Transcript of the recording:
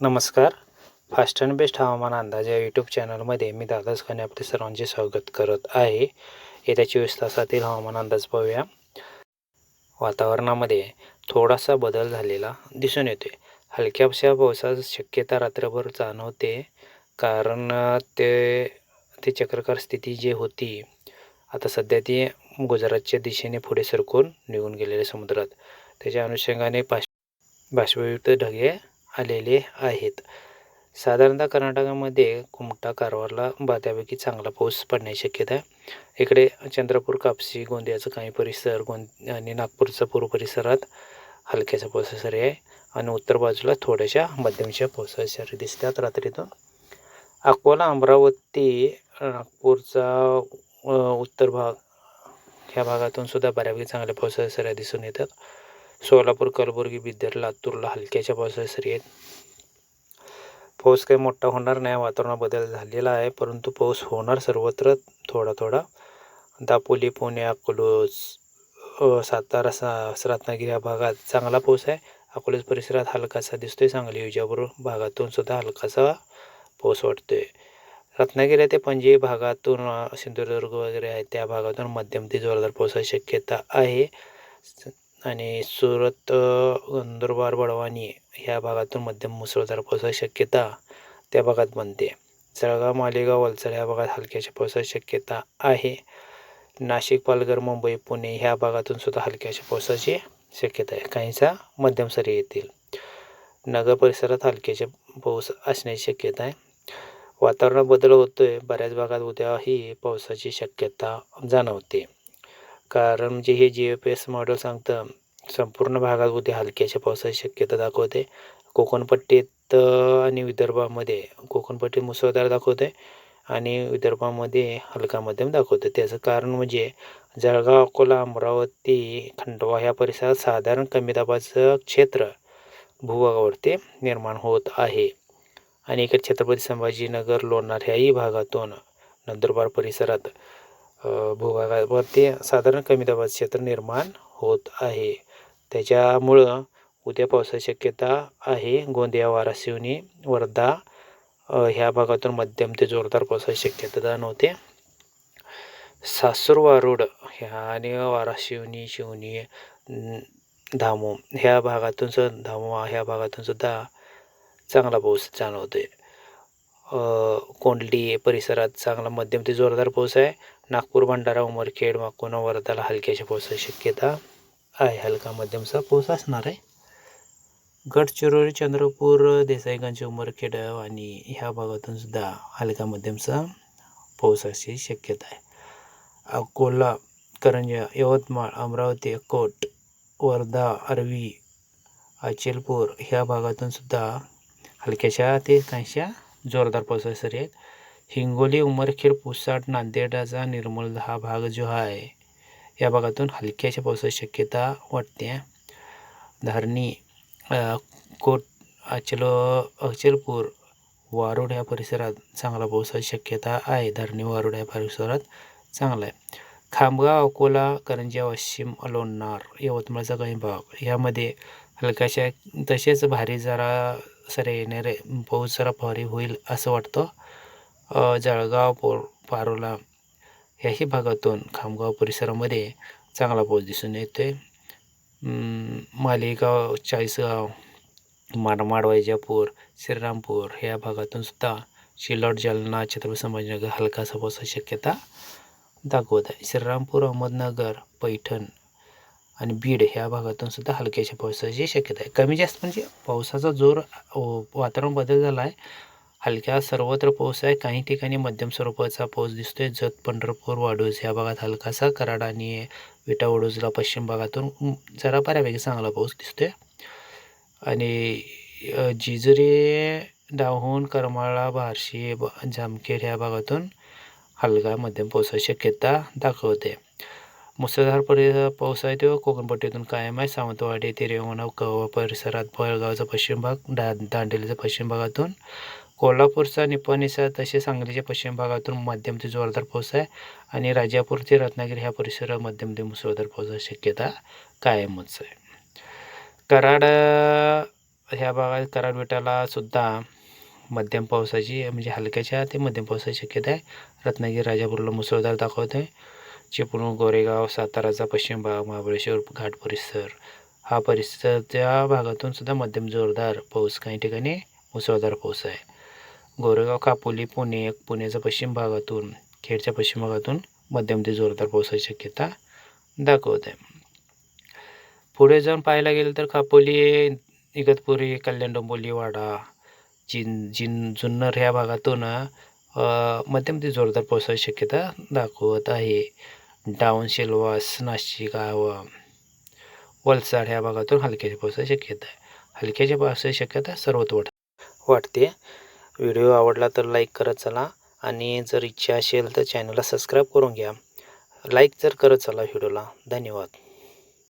नमस्कार. Fast and best हवामान अंदाज या यूट्यूब चॅनलमध्ये मी दादाच खाने आपले सर्वांचे स्वागत करत आहे. येत्या चोवीस तासातील हवामान अंदाज पाहूया. वातावरणामध्ये थोडासा बदल झालेला दिसून येतोय. हलक्याशा पावसाची शक्यता रात्रभर जाणवते. कारण ते ते ती चक्रकार स्थिती जी होती आता सध्या ती गुजरातच्या दिशेने पुढे सरकून निघून गेलेले समुद्रात. त्याच्या अनुषंगाने पाश बाष्पयुक्त ढगे आलेले आहेत. साधारणतः कर्नाटकामध्ये कुमटा कारवारला बऱ्यापैकी चांगला पाऊस पडण्याची शक्यता आहे. इकडे चंद्रपूर कापसी गोंदियाचं काही परिसर गोंद आणि नागपूरचा पूर्व परिसरात हलक्याचा पावसाचा आहे आणि उत्तर बाजूला थोड्याशा मध्यमच्या पावसाच्या सरी दिसतात रात्रीतून. अकोला अमरावती नागपूरचा उत्तर भाग ह्या भागातून सुद्धा बऱ्यापैकी चांगल्या पावसाच्या सऱ्या दिसून येतात. सोलापूर कलबुर्गी बिदर लातूरला हलक्याच्या पावसाच्या सरी आहेत. पाऊस काही मोठा होणार नाही वातावरणात बदल झालेला आहे परंतु पाऊस होणार सर्वत्र थोडा थोडा. दापोली पुणे अकलूज सातारा सा रत्नागिरी या भागात चांगला पाऊस आहे. अकोलेज परिसरात हलकासा दिसतोय सांगली विजापूर भागातून सुद्धा हलकासा पाऊस वाटतोय. रत्नागिरी ते पणजी भागातून सिंधुदुर्ग वगैरे आहे त्या भागातून मध्यम ते जोरदार पावसाची शक्यता आहे. आणि सुरत नंदुरबार बडवानी ह्या भागातून मध्यम मुसळधार पावसाची शक्यता त्या भागात बनते. जळगाव मालेगाव वलसाड ह्या भागात हलक्याच्या पावसाची शक्यता आहे. नाशिक पालघर मुंबई पुणे ह्या भागातून सुद्धा हलक्याच्या पावसाची शक्यता आहे. काहींचा मध्यम सरी येतील. नगर परिसरात हलक्याचे पाऊस असण्याची शक्यता आहे. वातावरणात बदल होतोय. बऱ्याच भागात उद्याही पावसाची शक्यता जाणवते. कारण म्हणजे हे जी एफ एस मॉडेल सांगतं संपूर्ण भागात उद्या हलक्याच्या पावसाची शक्यता दाखवते. कोकणपट्टीत आणि विदर्भामध्ये कोकणपट्टीत मुसळधार दाखवते आणि विदर्भामध्ये हलका मध्यम दाखवते. त्याचं कारण म्हणजे जळगाव अकोला अमरावती खंडवा ह्या परिसरात साधारण कमी दाबाचं क्षेत्र भूभागावरती निर्माण होत आहे. आणि इकडे छत्रपती संभाजीनगर लोणार ह्याही भागातून नंदुरबार परिसरात भूभागावरती साधारण कमी दाबाचं क्षेत्र निर्माण होत आहे. त्याच्यामुळं उद्या पावसाची शक्यता आहे. गोंदिया वाराशिवनी वर्धा ह्या भागातून मध्यम ते जोरदार पावसाची शक्यता जाणवते. सासूर वारुड ह्या आणि वाराशिवनी शिवनी धामो ह्या भागातून सुद्धा धामो ह्या भागातून सुद्धा चांगला पाऊस जाणवतोय. अ, कोंडली परिसरात चांगला मध्यम ते जोरदार पाऊस आहे. नागपूर भंडारा उमरखेड वाकोना वर्धाला हलक्याच्या पावसाची शक्यता आहे. हलका मध्यमचा पाऊस असणार आहे. गडचिरोली चंद्रपूर देसाईगंज उमरखेड आणि ह्या भागातून सुद्धा हलका मध्यमचा पावसाची शक्यता आहे. अकोला करंजा यवतमाळ अमरावती अकोट वर्धा अरवी अचलपूर ह्या भागातून सुद्धा हलक्याशा ते काहीशा जोरदार पावसाच्या सरी आहेत. हिंगोली उमरखेड पुसाट नांदेडाचा निर्मल हा भाग जो आहे या भागातून हलक्याशा पावसाची शक्यता वाटते. धारणी कोट अचलो अचलपूर वारुड या परिसरात चांगला पावसाची शक्यता आहे. धरणी वारुड या परिसरात चांगला आहे. खामगाव अकोला करंजा वाशिम लोणार यवतमाळचा काही भाग यामध्ये हलकाशा तसेच भारी जरा सरे येणारे पाऊस जरा भारी होईल असं वाटतं. जळगाव पोर पारोला याही भागातून खामगाव परिसरामध्ये चांगला पाऊस दिसून येतो आहे मालेगाव चाळीसगाव माडमाड वैजापूर श्रीरामपूर ह्या भागातून सुद्धा शिलॉट जालना छत्रपती संभाजीनगर हलकासा पावसाची शक्यता दाखवत आहे. श्रीरामपूर अहमदनगर पैठण आणि बीड ह्या भागातून सुद्धा हलक्याच्या पावसाची शक्यता आहे. कमी जास्त म्हणजे पावसाचा जोर वातावरण बदल झाला आहे. हलक्या सर्वत्र पाऊस आहे. काही ठिकाणी मध्यम स्वरूपाचा पाऊस दिसतोय. जत पंढरपूर वाडूज ह्या भागात हलकासा कराड आणि विटा वडूजला पश्चिम भागातून जरा बऱ्यापैकी चांगला पाऊस दिसतोय. आणि अ, जिजुरी डाहून करमाळा बार्शी ब जामखेड ह्या भागातून हलका मध्यम पावसाची शक्यता दाखवते. मुसळधार परि पाऊस आहे तो कोकणपट्टीतून कायम आहे सावंतवाडी ते रेवणा कवा परिसरात बळगावचा पश्चिम भाग दा दांडेलीचा पश्चिम भागातून कोल्हापूरचा निपाणीचा तसे सांगलीच्या पश्चिम भागातून मध्यम ते जोरदार पाऊस आहे आणि राजापूर ते रत्नागिरी ह्या परिसरात मध्यम ते मुसळधार पावसाची शक्यता कायमच आहे. कराड ह्या भागात कराड बेटाला सुद्धा मध्यम पावसाची म्हणजे हलक्याच्या ते मध्यम पावसाची शक्यता आहे. रत्नागिरी राजापूरला मुसळधार दाखवत आहे चिपळूण गोरेगाव साताराचा पश्चिम भाग महाबळेश्वर घाट परिसर. हा परिसर त्या भागातून सुद्धा मध्यम जोरदार पाऊस काही ठिकाणी मुसळधार पाऊस आहे. गोरेगाव कापोली पुणे पुण्याच्या पश्चिम भागातून खेडच्या पश्चिम भागातून मध्यम ते जोरदार पावसाची शक्यता दाखवत आहे. पुढे जाऊन पाहायला गेलं तर कापोली इगतपुरी कल्याण डोंबोली वाडा जिन जिन जुन्नर ह्या भागातून मध्यम ते जोरदार पावसाची शक्यता दाखवत आहे. डाऊन शेलवास नाशिक वलसाड ह्या भागातून हलक्याच्या पावसाची शक्यता आहे. हलक्याच्या पावसाची शक्यता सर्वत वाट वाटते. व्हिडिओ आवडला तर लाईक करत चला आणि जर इच्छा असेल तर चॅनलला सबस्क्राईब करून घ्या. लाईक जर करत चला व्हिडिओला. धन्यवाद.